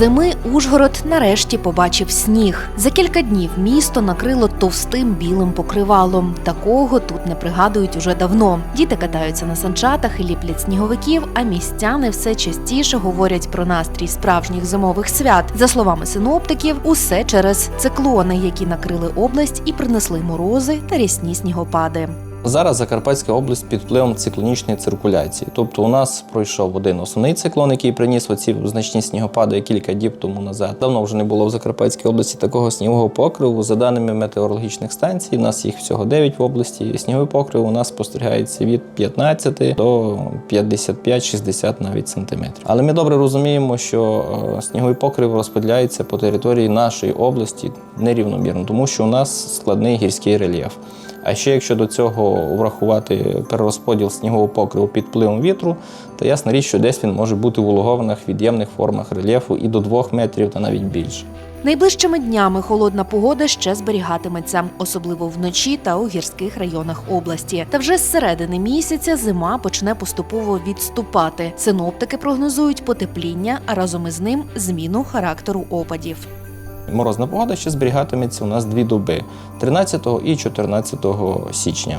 Зими Ужгород нарешті побачив сніг. За кілька днів місто накрило товстим білим покривалом. Такого тут не пригадують уже давно. Діти катаються на санчатах і ліплять сніговиків, а містяни все частіше говорять про настрій справжніх зимових свят. За словами синоптиків, усе через циклони, які накрили область і принесли морози та рясні снігопади. Зараз Закарпатська область під впливом циклонічної циркуляції. Тобто у нас пройшов один основний циклон, який приніс оці значні снігопади кілька діб тому назад. Давно вже не було в Закарпатській області такого снігового покриву. За даними метеорологічних станцій, у нас їх всього 9 в області. Сніговий покрив у нас спостерігається від 15 до 55-60 навіть сантиметрів. Але ми добре розуміємо, що е, сніговий покрив розподіляється по території нашої області нерівномірно, тому що у нас складний гірський рельєф. А ще якщо до цього врахувати перерозподіл снігового покриву під впливом вітру, то ясна річ, що десь він може бути в улогованих від'ємних формах рельєфу і до 2 метрів та навіть більше. Найближчими днями холодна погода ще зберігатиметься, особливо вночі та у гірських районах області. Та вже з середини місяця зима почне поступово відступати. Синоптики прогнозують потепління, а разом із ним зміну характеру опадів. Морозна погода ще зберігатиметься у нас дві доби 13 і 14 січня.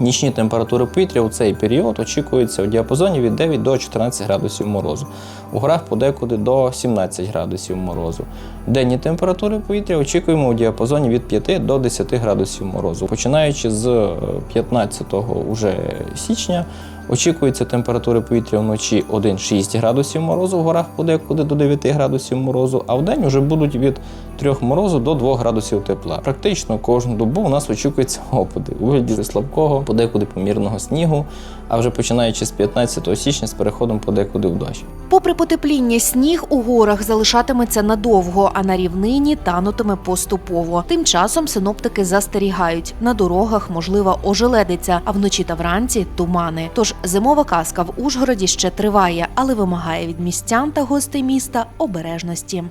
Нічні температури повітря у цей період очікуються у діапазоні від 9 до 14 градусів морозу. У горах подекуди до 17 градусів морозу. Денні температури повітря очікуємо у діапазоні від 5 до 10 градусів морозу. Починаючи з е, 15 уже січня, очікується температури повітря вночі 1-6 градусів морозу, в горах подекуди до 9 градусів морозу, а в день вже будуть від 3 морозу до 2 градусів тепла. Практично кожну добу у нас очікуються опади у вигляді слабкого, подекуди помірного снігу, а вже починаючи з 15 січня з переходом подекуди в дощ. Попри потепління, сніг у горах залишатиметься надовго, а на рівнині танутиме поступово. Тим часом синоптики застерігають, на дорогах можлива ожеледиця, а вночі та вранці тумани. Зимова казка в Ужгороді ще триває, але вимагає від містян та гостей міста обережності.